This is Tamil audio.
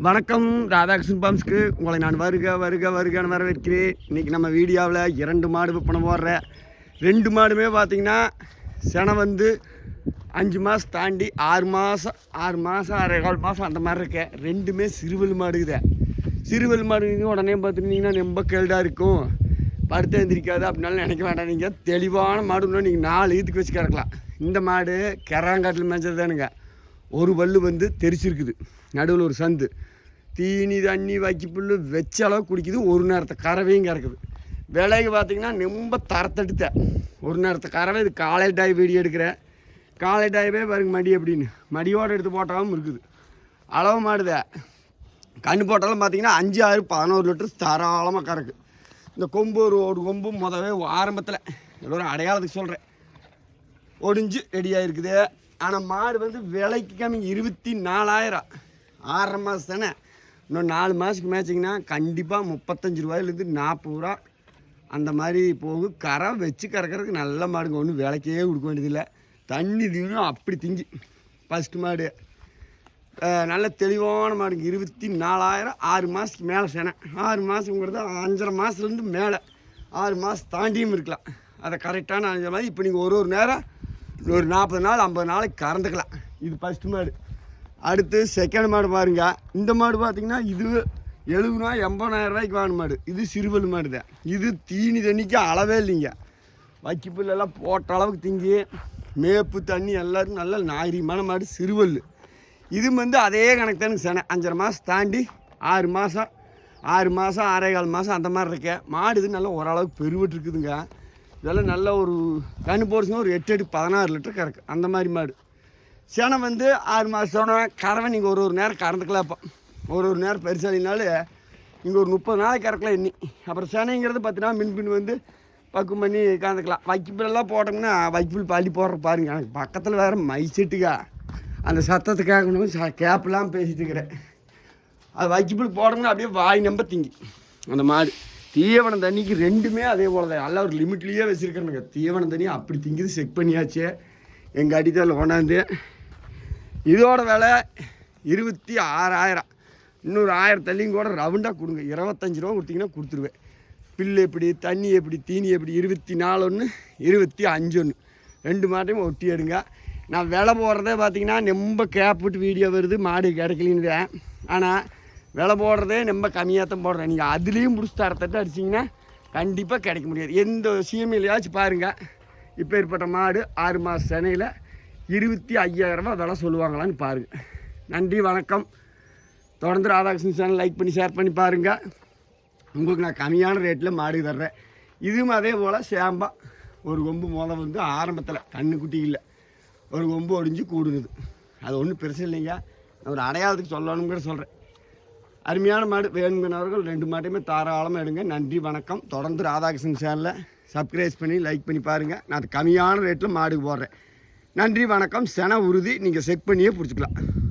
வணக்கம் ராதாகிருஷ்ணன் பாம்ஸ்க்கு. உங்களை நான் வருக வருக வருகன்னு வரவேற்கிறேன். இன்றைக்கி நம்ம வீடியோவில் இரண்டு மாடு விற்பனை போடுறேன் ரெண்டு மாடுமே பார்த்திங்கன்னா செனை வந்து அஞ்சு மாதம் தாண்டி ஆறு மாதம் ஆறு மாதம் ஆறே கால் மாதம் அந்த மாதிரி இருக்க. ரெண்டுமே சிறுவல் மாடுக்குதே சிறுவல் மாடுங்க உடனே பார்த்துட்டீங்கன்னா ரொம்ப கேள்டாக இருக்கும். படுத்து எழுந்திரிக்காது அப்படின்னாலும் நினைக்க வேண்டாம். நீங்கள் தெளிவான மாடுன்னா நீங்கள் நாலு ஈத்துக்கு வச்சு கிடக்கலாம் இந்த மாடு கெராங்காட்டில் மேய்ச்சது தானுங்க ஒரு பல்லு வந்து தெரிச்சிருக்குது. நடுவில் ஒரு சந்து. தீனி தண்ணி வைக்கி புல்லு வச்ச அளவு குடிக்குது. ஒரு நேரத்தை கறவையும் கறக்குது. விலைக்கு பார்த்தீங்கன்னா ரொம்ப தரத்தெடுத்த. ஒரு நேரத்தை கறவை இது காலை டாய் வீடியோ எடுக்கிறேன். காலை டாயவே பாருங்க மடி அப்படின்னு. மடியோடு எடுத்து போட்டாலும் இருக்குது. அளவு மாடுதே. கண்ணு போட்டாலும் பார்த்தீங்கன்னா அஞ்சு ஆறு பதினோரு லிட்டர் தாராளமாக கறக்கு. இந்த கொம்பு ஒரு ஒரு கொம்பு முதவே ஆரம்பத்தில் எல்லோரும் அடையாளத்துக்கு சொல்கிறேன் ஒடிஞ்சு ரெடியாக இருக்குது ஆனால் மாடு வந்து விலைக்கு கம்மி இருபத்தி நாலாயிரம். ஆறரை மாதம் தானே? இன்னும் நாலு மாதத்துக்கு மேய்ச்சிங்கன்னா கண்டிப்பாக முப்பத்தஞ்சு ரூபாயிலேருந்து நாற்பது ரூபா. அந்த மாதிரி போகும் கரை வச்சு கறக்கிறதுக்கு நல்ல மாடுங்க. ஒன்றும் விலைக்கே கொடுக்க வேண்டியதில்லை. தண்ணி தீவனம் அப்படி திங்கி ஃபஸ்ட்டு மாடு. நல்ல தெளிவான மாடுங்க. இருபத்தி நாலாயிரம் ஆறு மாதத்துக்கு மேலே சேனை. ஆறு மாதங்கிறது அஞ்சரை மாதத்துலேருந்து மேலே. ஆறு மாதம் தாண்டியும் இருக்கலாம். அதை கரெக்டான அஞ்சரை மாதிரி இப்போ நீங்கள் ஒரு ஒரு நேரம் ஒரு நாற்பது நாள் ஐம்பது நாளைக்கு கறந்துக்கலாம். இது ஃபஸ்ட்டு மாடு. அடுத்து செகண்ட் மாடு பாருங்க. இந்த மாடு பார்த்தீங்கன்னா இது எழுபதுனா எண்பதாயிரம் ரூபாய்க்கு வாங்கின மாடு. இது சிறுவல் மாடு தான் இது தீனி தண்ணிக்கு அளவே இல்லைங்க. வைக்கி புல்லெல்லாம் போட்ட அளவுக்கு திங்கி மேப்பு தண்ணி எல்லாருக்கும் நல்ல நாகரிகமான மாடு சிறுவல். இது வந்து அதே கணக்கு தானுங்க சேனை அஞ்சரை மாதம் தாண்டி ஆறு மாதம் ஆறு மாதம் ஆறே கால் மாதம் அந்த மாதிரி இருக்க மாடு இது நல்லா ஓரளவுக்கு பெருவிட்டு இருக்குதுங்க. இதெல்லாம் நல்ல ஒரு கண்ணு போடுச்சுன்னா ஒரு எட்டு எட்டு பதினாறு லிட்டர் கறக்கு. அந்த மாதிரி மாடு. சேனை வந்து ஆறு மாதம் கறவை நீங்கள் ஒரு ஒரு நேரம் கறந்துக்கலாம் இப்போ ஒரு ஒரு நேரம் பெருசாலினாலும் இங்கே ஒரு முப்பது நாளைக்கு கறக்கலாம் எண்ணி அப்புறம் சேனைங்கிறது பார்த்தீங்கன்னா மின் பின் வந்து பக்குவம் பண்ணி கறந்துக்கலாம். வைக்கிப்புலெல்லாம் போட்டோம்னா வைக்கப்புல் பள்ளி போடுற பாருங்க. எனக்கு பக்கத்தில் வேறு மைசெட்டுக்கா அந்த சத்தத்தை கேட்கணும் ச கேப்பெல்லாம் பேசிட்டு இருக்கிறேன். அது வைக்கப்பில் போட்டோம்னா அப்படியே வாய் நம்ப திங்கி. அந்த மாடு. தீவனம் தண்ணிக்கு ரெண்டுமே அதே போல தான் எல்லாம் ஒரு லிமிட்லேயே வச்சுருக்கேனுங்க தீவனம் தண்ணி அப்படி திங்குது செக் பண்ணியாச்சு. எங்கள் அடித்தால் கொண்டாந்து இதோட விலை இருபத்தி ஆறாயிரம். இன்னொரு ஆயிரம் தள்ளியும் கூட ரவுண்டாக கொடுங்க. இருபத்தஞ்சி ரூபா கொடுத்தீங்கன்னா கொடுத்துருவேன். பில்லு எப்படி தண்ணி எப்படி தீனி எப்படி இருபத்தி நாலு ஒன்று இருபத்தி அஞ்சு ஒன்று ரெண்டு மாட்டையும் ஒட்டி எடுங்க. நான் விலை போடுறதே பார்த்தீங்கன்னா ரொம்ப கேப்பிட்டு வீடியோ வருது மாடு கிடைக்கலின்னு ஆனால் விலை போடுறதே ரொம்ப கம்மியாக தான் போடுறேன். நீங்கள் அதுலேயும் பிடிச்சி தரத்தட்டு அடிச்சிங்கன்னா கண்டிப்பாக கிடைக்க முடியாது. எந்த சீமையிலையாச்சும் பாருங்கள் இப்போ ஏற்பட்ட மாடு ஆறு மாத சென்னையில் இருபத்தி ஐயாயிரம் ரூபாய் விலை சொல்லுவாங்களான்னு பாருங்கள் நன்றி வணக்கம். தொடர்ந்து ராதாகிருஷ்ணன் சேனல் லைக் பண்ணி ஷேர் பண்ணி பாருங்கள் உங்களுக்கு நான் கம்மியான ரேட்டில் மாடு தர்றேன். இதுவும் அதே போல் சேம்பா ஒரு கொம்பு மோதல் வந்து ஆரம்பத்தில் கண்ணுக்குட்டி இல்லை. ஒரு கொம்பு ஒடிஞ்சு கூடுங்குது அது ஒன்றும் பெருசு இல்லைங்க நான் ஒரு அடையாளத்துக்கு சொல்லணுங்கிற சொல்கிறேன் அருமையான மாடு வேணுங்கிறவர்கள் ரெண்டு மாட்டையுமே தாராளமாக எடுங்க. நன்றி வணக்கம். தொடர்ந்து ராதாகிருஷ்ணன் சேனலில் சப்ஸ்கிரைப் பண்ணி லைக் பண்ணி பாருங்கள் நான் அது கம்மியான ரேட்டில் மாடு போடுறேன். நன்றி வணக்கம். சென உறுதி. நீங்கள் செக் பண்ணியே பிடிச்சிக்கலாம்.